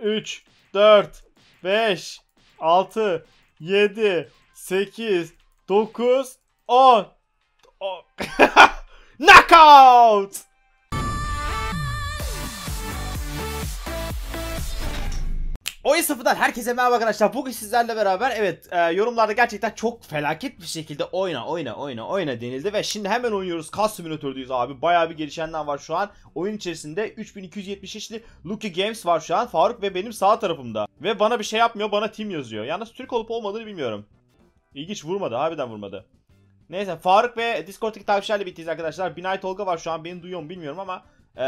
3, 4, 5, 6, 7, 8, 9, 10. O- Knockout! Oyun sınıfından herkese merhaba arkadaşlar. Bugün sizlerle beraber evet e, yorumlarda gerçekten çok felaket bir şekilde oyna oyna oyna oyna denildi ve şimdi hemen oynuyoruz. Kas simülatördeyiz abi. Bayağı bir gelişenler var şu an. Oyun içerisinde 3273'li Lucky Games var şu an. Faruk ve benim sağ tarafımda. Ve bana bir şey yapmıyor. Bana team yazıyor. Yalnız Türk olup olmadığını bilmiyorum. İlginç vurmadı. Harbiden vurmadı. Neyse Faruk ve Discord'daki takipçilerle bittiyiz arkadaşlar. Binay Tolga var şu an. Beni duyuyor mu bilmiyorum ama e,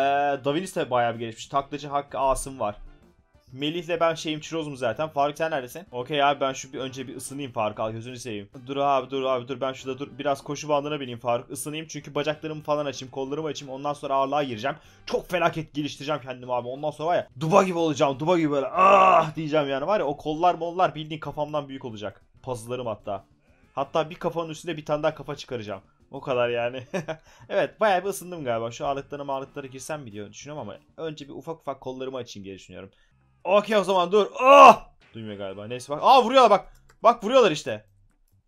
Davinis de bayağı bir gelişmiş. Taklacı Hakkı Asım var. Melih'le ben şeyim çirozum zaten. Faruk sen neredesin? Okey abi ben şu bir önce bir ısınayım Faruk al gözünü seveyim. Dur abi dur abi dur ben şurada dur. Biraz koşu bandına bineyim Faruk. Isınayım çünkü bacaklarımı falan açayım. Kollarımı açayım. Ondan sonra ağırlığa gireceğim. Çok felaket geliştireceğim kendimi abi. Ondan sonra var ya duba gibi olacağım. Duba gibi böyle ah diyeceğim yani var ya o kollar mollar bildiğin kafamdan büyük olacak. Puzzle'larım hatta. Hatta bir kafanın üstünde bir tane daha kafa çıkaracağım. O kadar yani. evet bayağı bir ısındım galiba. Şu ağırlıklara girsem mi düşünüyorum ama önce bir ufak ufak kollarımı açayım diye düşünüyorum. Okey o zaman dur. Ah! Duymuyor galiba. Neyse bak. Aa vuruyorlar bak. Bak vuruyorlar işte.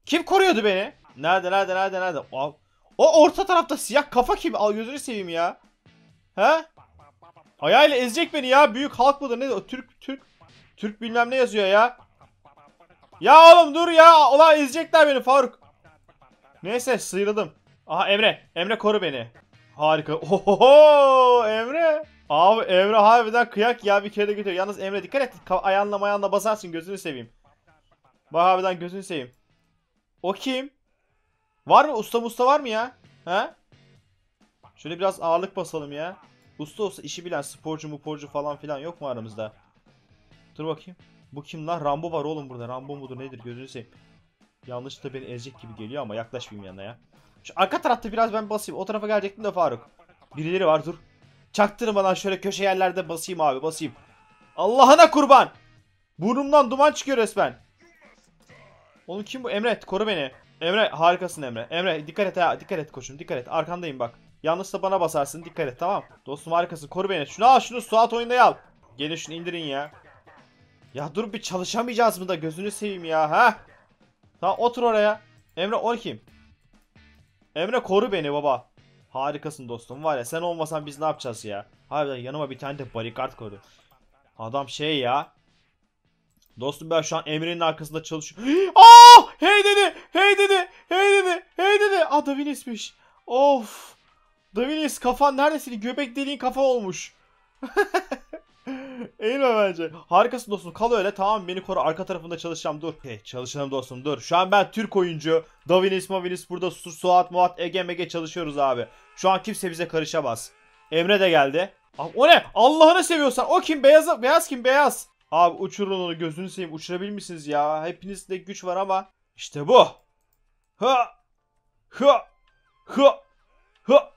Kim koruyordu beni? Nerede nerede nerede nerede? Aa, o orta tarafta siyah kafa kim? Al gözünü seveyim ya. He? Ayağıyla ezecek beni ya. Büyük halk mıdır? Ne? O Türk Türk Türk bilmem ne yazıyor ya. Ya oğlum dur ya. Ulan ezecekler beni Faruk. Neyse sıyrıldım. Aha Emre. Emre koru beni. Harika. Ohoho Emre. Abi Emre harbiden kıyak ya bir kere de götürüyor. Yalnız Emre dikkat et. Ayağınla mayağınla basarsın gözünü seveyim. Bak harbiden gözünü seveyim. O kim? Var mı? Usta musta var mı ya? He? Şöyle biraz ağırlık basalım ya. Usta olsa işi bilen sporcu muporcu falan filan yok mu aramızda? Dur bakayım. Bu kim lan? Rambo var oğlum burada. Rambo mudur nedir gözünü seveyim. Yanlış beni ezecek gibi geliyor ama yaklaşmayayım yanına ya. Şu arka tarafta biraz ben basayım. O tarafa gelecektim de Faruk. Birileri var dur. Çaktırmadan şöyle köşe yerlerde basayım abi basayım. Allah'ına kurban. Burnumdan duman çıkıyor resmen. Oğlum kim bu? Emre koru beni. Emre harikasın Emre. Emre dikkat et ha dikkat et koçum dikkat et. Arkandayım bak. Yanlış da bana basarsın dikkat et tamam. Dostum harikasın koru beni. Şunu al şunu Suat oyunda al. Gelin şunu indirin ya. Ya dur bir çalışamayacağız mı da gözünü seveyim ya ha. Tamam otur oraya. Emre o kim? Emre koru beni baba. Harikasın dostum var ya sen olmasan biz ne yapacağız ya? Harbiden yanıma bir tane de barikat koydu. Adam şey ya. Dostum ben şu an Emre'nin arkasında çalışıyorum. Aa! Hey dedi! Hey dedi! Hey dedi! Hey dedi! Aa Davinis'miş. Of! Davinis kafan neredesin? Göbek deliğin kafa olmuş. Eğilme bence. Harikasın dostum. Kal öyle. Tamam beni koru. Arka tarafında çalışacağım. Dur. Hey, çalışalım dostum. Dur. Şu an ben Türk oyuncu. Davinis, Mavinis burada Su Suat, Muat, Ege, Mege çalışıyoruz abi. Şu an kimse bize karışamaz. Emre de geldi. Abi, o ne? Allah'ını seviyorsan. O kim? Beyaz, beyaz kim? Beyaz. Abi uçurun onu. Gözünü seveyim. Uçurabilir misiniz ya? Hepinizde güç var ama. İşte bu. Ha. Ha. Ha. Ha.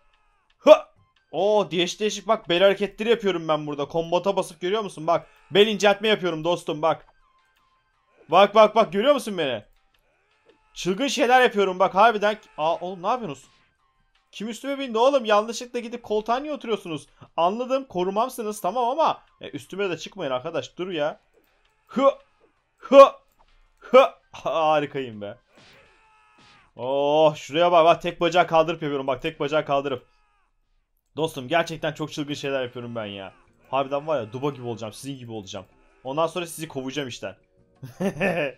Ha. Oo değişik değişik bak bel hareketleri yapıyorum ben burada. Kombata basıp görüyor musun? Bak bel inceltme yapıyorum dostum bak. Bak bak bak görüyor musun beni? Çılgın şeyler yapıyorum bak harbiden. Aa oğlum ne yapıyorsunuz? Kim üstüme bindi oğlum? Yanlışlıkla gidip koltuğa niye oturuyorsunuz? Anladım korumamsınız tamam ama e, üstüme de çıkmayın arkadaş dur ya. Hı hı hı harikayım be. Oh şuraya bak bak tek bacağı kaldırıp yapıyorum bak tek bacağı kaldırıp. Dostum gerçekten çok çılgın şeyler yapıyorum ben ya. Harbiden var ya duba gibi olacağım sizin gibi olacağım. Ondan sonra sizi kovacağım işten.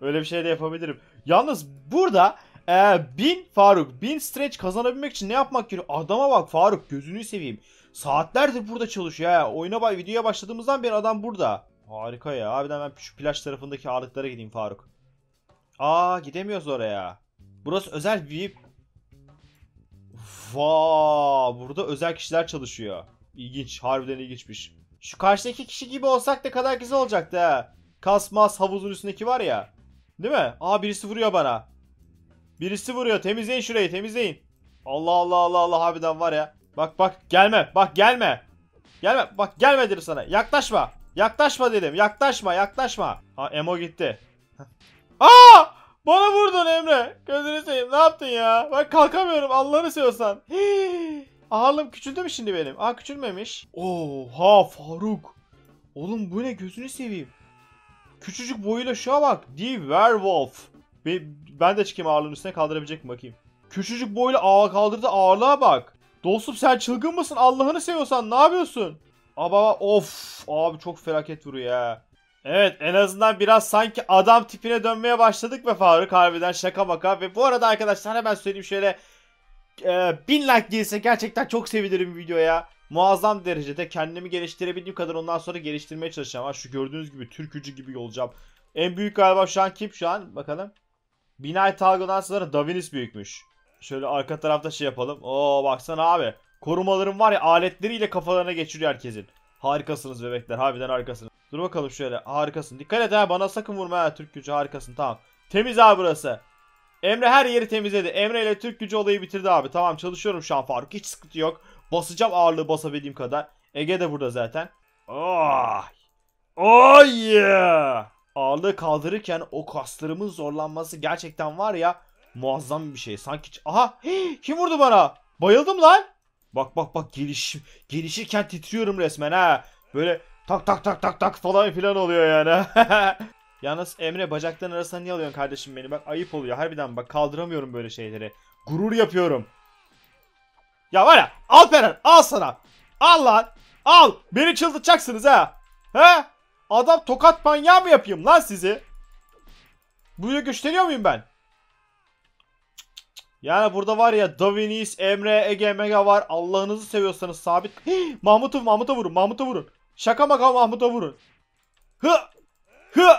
Öyle bir şey de yapabilirim. Yalnız burada e, bin Faruk, bin stretch kazanabilmek için ne yapmak gerekiyor? Adama bak Faruk gözünü seveyim. Saatlerdir burada çalışıyor ya. Oyuna bak videoya başladığımızdan beri adam burada. Harika ya. Harbiden ben şu plaj tarafındaki ağırlıklara gideyim Faruk. Aa gidemiyoruz oraya. Burası özel VIP. Vaa burada özel kişiler çalışıyor. İlginç. Harbiden ilginçmiş. Şu karşıdaki kişi gibi olsak da kadar güzel olacaktı ha. Kasmaz havuzun üstündeki var ya. Değil mi? Aa birisi vuruyor bana. Birisi vuruyor. Temizleyin şurayı temizleyin. Allah Allah Allah Allah harbiden var ya. Bak bak gelme. Bak gelme. Gelme. Bak gelme dedim sana. Yaklaşma. Yaklaşma dedim. Yaklaşma yaklaşma. Ha Emo gitti. Aa! Bana vurdun Emre. Gözünü seveyim. Ne yaptın ya? Bak kalkamıyorum. Allah'ını seviyorsan. Hii. Ağırlığım küçüldü mü şimdi benim? Aa küçülmemiş. Oha Faruk. Oğlum bu ne gözünü seveyim. Küçücük boyuyla şuna bak. The Werewolf. Ben, de çıkayım ağırlığın üstüne kaldırabilecek mi bakayım. Küçücük boyuyla ağa kaldırdı ağırlığa bak. Dostum sen çılgın mısın? Allah'ını seviyorsan ne yapıyorsun? Aba of abi çok felaket vuruyor ya. Evet en azından biraz sanki adam tipine dönmeye başladık be Faruk harbiden şaka maka. Ve bu arada arkadaşlar hemen söyleyeyim şöyle e, bin like gelirse gerçekten çok sevinirim videoya. Muazzam derecede kendimi geliştirebildiğim kadar ondan sonra geliştirmeye çalışacağım. Ha, şu gördüğünüz gibi türkücü gibi olacağım. En büyük galiba şu an kim şu an bakalım. Binay Talgo'dan sonra Davinis büyükmüş. Şöyle arka tarafta şey yapalım. Oo baksana abi. Korumalarım var ya aletleriyle kafalarına geçiriyor herkesin. Harikasınız bebekler harbiden harikasınız. Dur bakalım şöyle harikasın. Dikkat et ha bana sakın vurma ha Türk gücü harikasın tamam. Temiz abi burası. Emre her yeri temizledi. Emre ile Türk gücü olayı bitirdi abi. Tamam çalışıyorum şu an Faruk. Hiç sıkıntı yok. Basacağım ağırlığı basabildiğim kadar. Ege de burada zaten. Oh. Oh yeah. Ağırlığı kaldırırken o kaslarımın zorlanması gerçekten var ya muazzam bir şey. Sanki aha kim vurdu bana? Bayıldım lan. Bak bak bak geliş gelişirken titriyorum resmen ha. Böyle tak tak tak tak tak falan filan oluyor yani. Yalnız Emre bacakların arasına niye alıyorsun kardeşim beni? Bak ayıp oluyor. Harbiden bak kaldıramıyorum böyle şeyleri. Gurur yapıyorum. Ya var ya Alperen al sana. Al lan. Al. Beni çıldırtacaksınız ha. He? Adam tokat manyağı mı yapayım lan sizi? Böyle gösteriyor muyum ben? Yani burada var ya Davinis, Emre, Ege, Mega var. Allah'ınızı seviyorsanız sabit. Hii, Mahmut'u Mahmut'a vurun. Mahmut'a vurun. Şaka maka Mahmut'a vurun. Hı! Hı!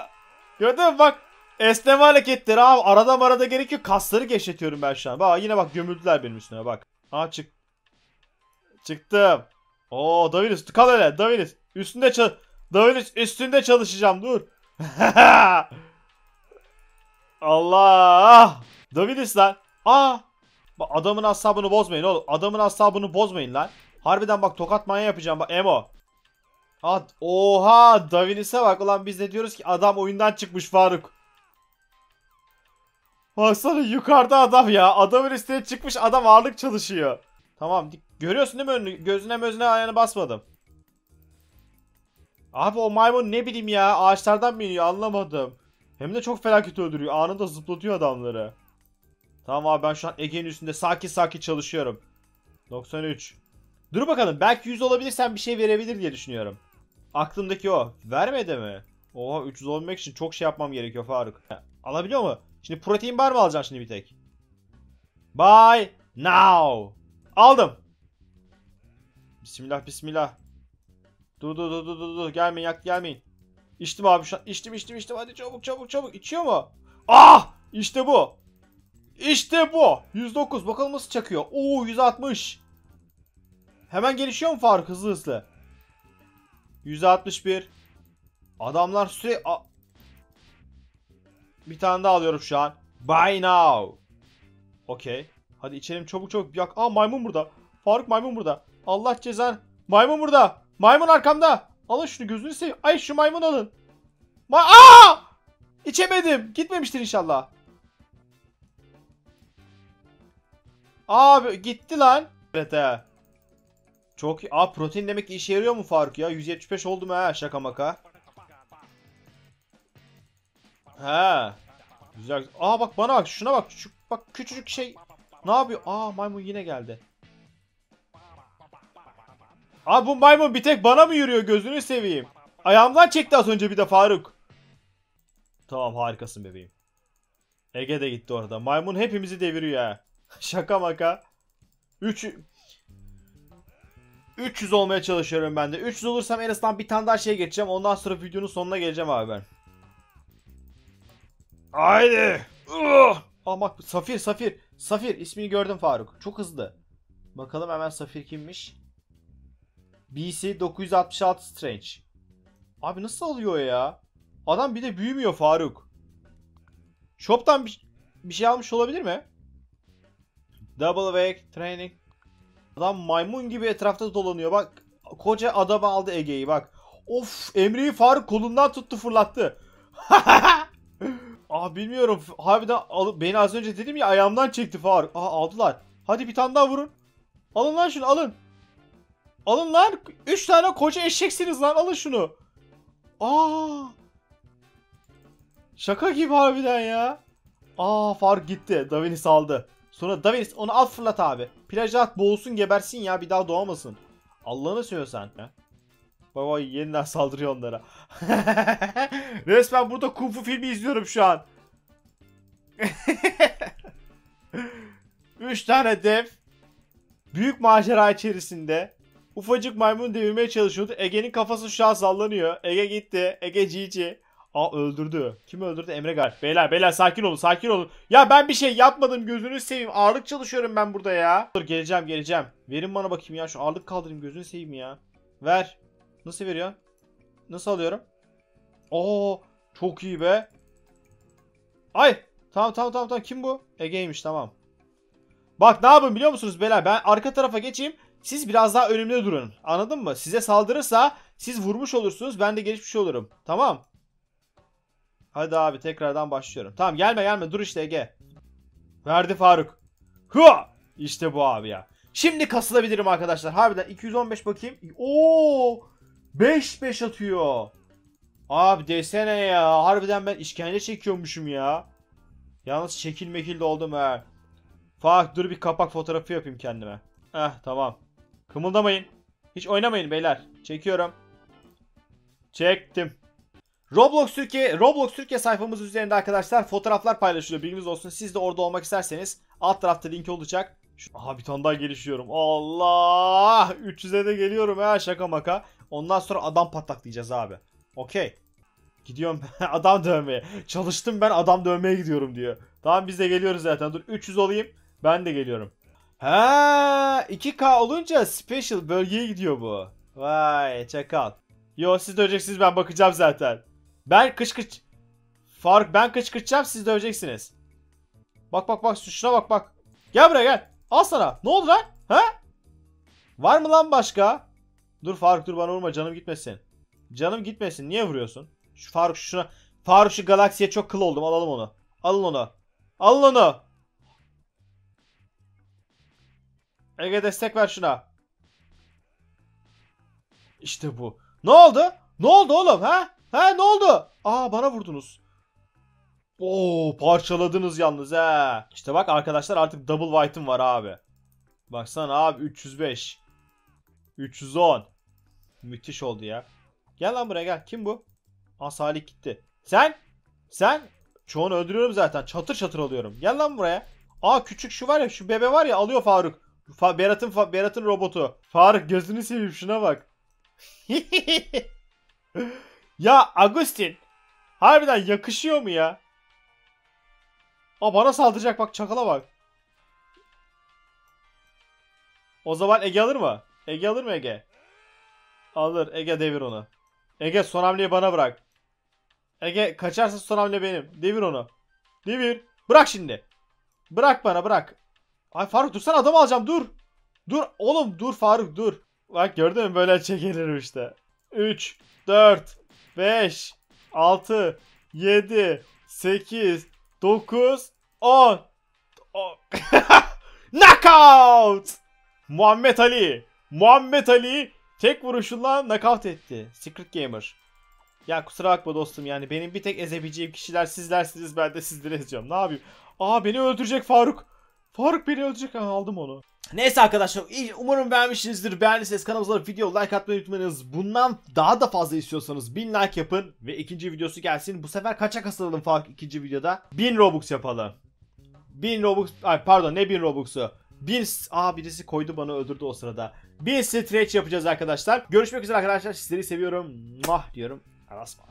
Gördün mü bak. Esneme hareketleri abi. Arada marada gerekiyor. Kasları gevşetiyorum ben şu an. Bak yine bak gömüldüler benim üstüne bak. Aa çık. Çıktım. Oo Davinis kal öyle. Davinis. Üstünde çal. Davinis üstünde çalışacağım dur. Allah. Davinis lan. Aa. Bak adamın asabını bozmayın oğlum. Adamın asabını bozmayın lan. Harbiden bak tokat manyağı yapacağım bak Emo. Ha, oha Davinis'e bak ulan biz de diyoruz ki adam oyundan çıkmış Faruk. Baksana yukarıda adam ya. Adamın üstüne çıkmış adam ağırlık çalışıyor. Tamam görüyorsun değil mi önünü? Gözüne mözüne ayağını basmadım. Abi o maymun ne bileyim ya ağaçlardan mı iniyor anlamadım. Hem de çok felaket öldürüyor. Anında zıplatıyor adamları. Tamam abi ben şu an Ege'nin üstünde sakin sakin çalışıyorum. 93. Dur bakalım belki 100 olabilirsen bir şey verebilir diye düşünüyorum. Aklımdaki o. Vermedi mi? Oha 300 olmak için çok şey yapmam gerekiyor Faruk. Alabiliyor mu? Şimdi protein bar mı alacaksın şimdi bir tek? Buy now. Aldım. Bismillah bismillah. Dur dur dur dur dur gelmeyin yak gelmeyin. İçtim abi şu an. İçtim içtim içtim hadi çabuk çabuk çabuk. İçiyor mu? Ah! İşte bu. İşte bu. 109 bakalım nasıl çakıyor. Oo 160. Hemen gelişiyor mu Faruk hızlı hızlı? 161. Adamlar süre... A- bir tane daha alıyorum şu an. Buy now. Okey. Hadi içelim çabuk çabuk. Yak. Aa maymun burada. Faruk maymun burada. Allah cezan. Maymun burada. Maymun arkamda. Alın şunu gözünü seveyim. Ay şu maymun alın. Ma Aa! İçemedim. Gitmemiştir inşallah. Abi gitti lan. Evet he. Çok. Aa protein demek ki işe yarıyor mu Faruk ya? 175 oldu mu ha şaka maka. He. Güzel. Aa bak bana bak şuna bak. Şu bak küçücük şey. Ne yapıyor? Aa maymun yine geldi. Abi bu maymun bir tek bana mı yürüyor gözünü seveyim. Ayağımdan çekti az önce bir de Faruk. Tamam harikasın bebeğim. Ege de gitti orada. Maymun hepimizi deviriyor ha. Şaka maka. 3 300 olmaya çalışıyorum ben de. 300 olursam en azından bir tane daha şey geçeceğim. Ondan sonra videonun sonuna geleceğim abi ben. Haydi. Aa bak Safir Safir. Safir ismini gördüm Faruk. Çok hızlı. Bakalım hemen Safir kimmiş? BC 966 Strange. Abi nasıl alıyor ya? Adam bir de büyümüyor Faruk. Shop'tan bir, bir şey almış olabilir mi? Double wake training. Adam maymun gibi etrafta dolanıyor bak. Koca adamı aldı Ege'yi bak. Of Emre'yi Faruk kolundan tuttu fırlattı. Aa bilmiyorum. Harbiden alıp beni az önce dedim ya ayağımdan çekti Faruk. Aa aldılar. Hadi bir tane daha vurun. Alın lan şunu alın. Alın lan. 3 tane koca eşeksiniz lan alın şunu. Aa! Şaka gibi harbiden ya. Aa Faruk gitti. Davinis aldı. Sonra Davinis onu al fırlat abi. Plaja at boğulsun gebersin ya bir daha doğamasın. Allah'ını seviyorsan. Ha? Baba yeniden saldırıyor onlara. Resmen burada kung fu filmi izliyorum şu an. Üç tane dev büyük macera içerisinde ufacık maymun devirmeye çalışıyordu. Ege'nin kafası şu an sallanıyor. Ege gitti. Ege GG. Aa öldürdü. Kim öldürdü? Emre Gal. Beyler beyler sakin olun sakin olun. Ya ben bir şey yapmadım gözünü seveyim. Ağırlık çalışıyorum ben burada ya. Dur geleceğim geleceğim. Verin bana bakayım ya şu ağırlık kaldırayım gözünü seveyim ya. Ver. Nasıl veriyorsun? Nasıl alıyorum? Oo çok iyi be. Ay tamam tamam tamam tamam kim bu? Ege'ymiş tamam. Bak ne yapın biliyor musunuz beyler? Ben arka tarafa geçeyim. Siz biraz daha önümde durun. Anladın mı? Size saldırırsa siz vurmuş olursunuz. Ben de geçmiş olurum. Tamam. Hadi abi tekrardan başlıyorum. Tamam gelme gelme dur işte Ege. Verdi Faruk. Hua! İşte bu abi ya. Şimdi kasılabilirim arkadaşlar. Harbiden 215 bakayım. Oo! 5 5 atıyor. Abi desene ya. Harbiden ben işkence çekiyormuşum ya. Yalnız şekil mekil oldum ha. Faruk dur bir kapak fotoğrafı yapayım kendime. Heh tamam. Kımıldamayın. Hiç oynamayın beyler. Çekiyorum. Çektim. Roblox Türkiye Roblox Türkiye sayfamız üzerinde arkadaşlar fotoğraflar paylaşılıyor. Bilginiz olsun. Siz de orada olmak isterseniz alt tarafta link olacak. Şu- Aha bir tane daha gelişiyorum. Allah! 300'e de geliyorum ha şaka maka. Ondan sonra adam pataklayacağız abi. Okey. Gidiyorum adam dövmeye. Çalıştım ben adam dövmeye gidiyorum diyor. Tamam biz de geliyoruz zaten. Dur 300 olayım. Ben de geliyorum. Ha 2K olunca special bölgeye gidiyor bu. Vay çakal. Yo siz döveceksiniz ben bakacağım zaten. Ben kışkırt... Faruk ben kışkırtacağım siz döveceksiniz. Bak bak bak şuna bak bak. Gel buraya gel. Al sana. Ne oldu lan? Ha? Var mı lan başka? Dur Faruk dur bana vurma canım gitmesin. Canım gitmesin. Niye vuruyorsun? Şu Faruk şuna. Faruk şu galaksiye çok kıl oldum. Alalım onu. Alın onu. Alın onu. Ege destek ver şuna. İşte bu. Ne oldu? Ne oldu oğlum ha? Ha ne oldu? Aa bana vurdunuz. Oo parçaladınız yalnız ha. İşte bak arkadaşlar artık double white'ım var abi. Baksana abi 305. 310. Müthiş oldu ya. Gel lan buraya gel. Kim bu? Aa Salih gitti. Sen? Sen? Çoğunu öldürüyorum zaten. Çatır çatır alıyorum. Gel lan buraya. Aa küçük şu var ya şu bebe var ya alıyor Faruk. Fa- Berat'ın Fa- Berat'ın robotu. Faruk gözünü seveyim şuna bak. ya Agustin. Harbiden yakışıyor mu ya? Aa bana saldıracak bak çakala bak. O zaman Ege alır mı? Ege alır mı Ege? Alır. Ege devir onu. Ege son hamleyi bana bırak. Ege kaçarsa son hamle benim. Devir onu. Devir. Bırak şimdi. Bırak bana bırak. Ay Faruk dursana adam alacağım dur. Dur oğlum dur Faruk dur. Bak gördün mü böyle çekilirim işte. 3, 4, 5, 6, 7, 8, 9, 10. Knockout! Muhammed Ali. Muhammed Ali tek vuruşuyla knockout etti. Secret Gamer. Ya kusura bakma dostum yani benim bir tek ezebileceğim kişiler sizlersiniz ben de sizleri ezeceğim. Ne yapayım? Aa beni öldürecek Faruk. Faruk beni öldürecek. Ha, aldım onu. Neyse arkadaşlar umarım beğenmişsinizdir. Beğendiyseniz kanalımıza video like atmayı unutmayınız. Bundan daha da fazla istiyorsanız 1000 like yapın ve ikinci videosu gelsin. Bu sefer kaça kasılalım Faruk ikinci videoda? 1000 Robux yapalım. 1000 Robux ay pardon ne 1000 Robux'u? 1000 aa birisi koydu bana öldürdü o sırada. 1000 stretch yapacağız arkadaşlar. Görüşmek üzere arkadaşlar. Sizleri seviyorum. Mah diyorum. Aras